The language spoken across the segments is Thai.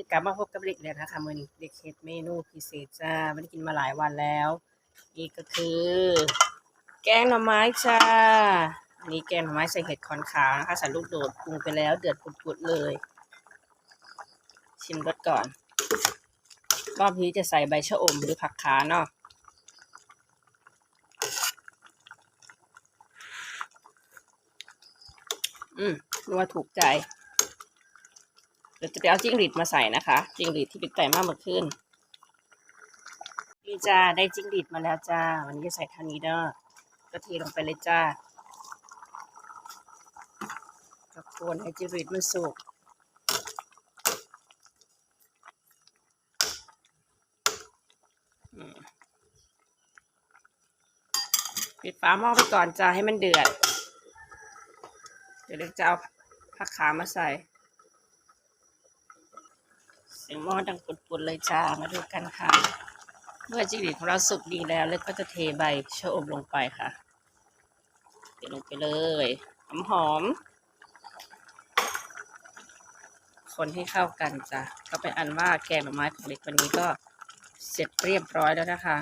นี้กลับมาพบกับเด็กแล้วนะคะมื้อนี้เด็กเฮ็ดเมนูพิเศษจ้าไม่ได้กินมาหลายวันแล้ว นี่ก็คือ แกงหน่อไม้จ้าอันนี้แกงหน่อไม้ใส่เห็ดขอนขาวนะคะใส่ลูกโดดปรุงไปแล้วเดือดปุดๆเลย ชิมรสก่อนรอบนี้จะใส่ใบชะอมหรือผักขาเนาะอืมนัวถูกใจ เดี๋ยวจะไปเอาจิ้งหรีดมาใส่นะคะจิ้งหรีดที่เป็นไก่มากเมื่อคืนนี่จ้าได้จิ้งหรีดมาแล้วจ้า วันนี้จะใส่เท่านี้เด้อก็เทลงไปเลยจ้าก็คนให้จิ้งหรีดมันสุกปิดฝาหม้อไปก่อนจ้าให้มันเดือด เดี๋ยวเราจะเอาผักขามาใส่ สีหม้อดังปุดๆเลยจ้ามาดูกันค่ะ เมื่อจิ้งหรีดของเราสุกดีแล้วแล้วก็จะเทใบชะอมลงไปค่ะเทลงไปเลยหอมหอมๆคนให้เข้ากันจ้ะก็เป็นอันว่าแกงหน่อไม้ของเล็กวันนี้ก็เสร็จเรียบร้อยแล้วนะคะ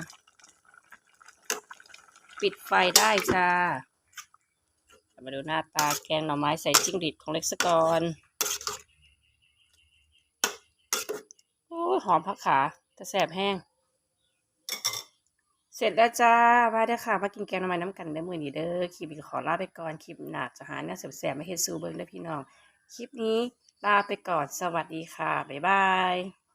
ปิดไฟได้จ้ามาดูหน้าตาแกงหน่อไม้ใส่จิ้งหรีดของเล็กสกอนโอ้ย หอมผักขาจะแสบแห้ง เสร็จแล้วจ้ามาเด้อค่ะ มากินแกงน้ำมันน้ำกันได้มือนี้เด้อคลิปนี้ขอลาไปก่อนคลิปหนักจะหาเนี่ยแสบๆมาเฮ็ดซูเบิ้งเด้อพี่น้อง คลิปนี้ลาไปก่อนสวัสดีค่ะ บ๊ายบาย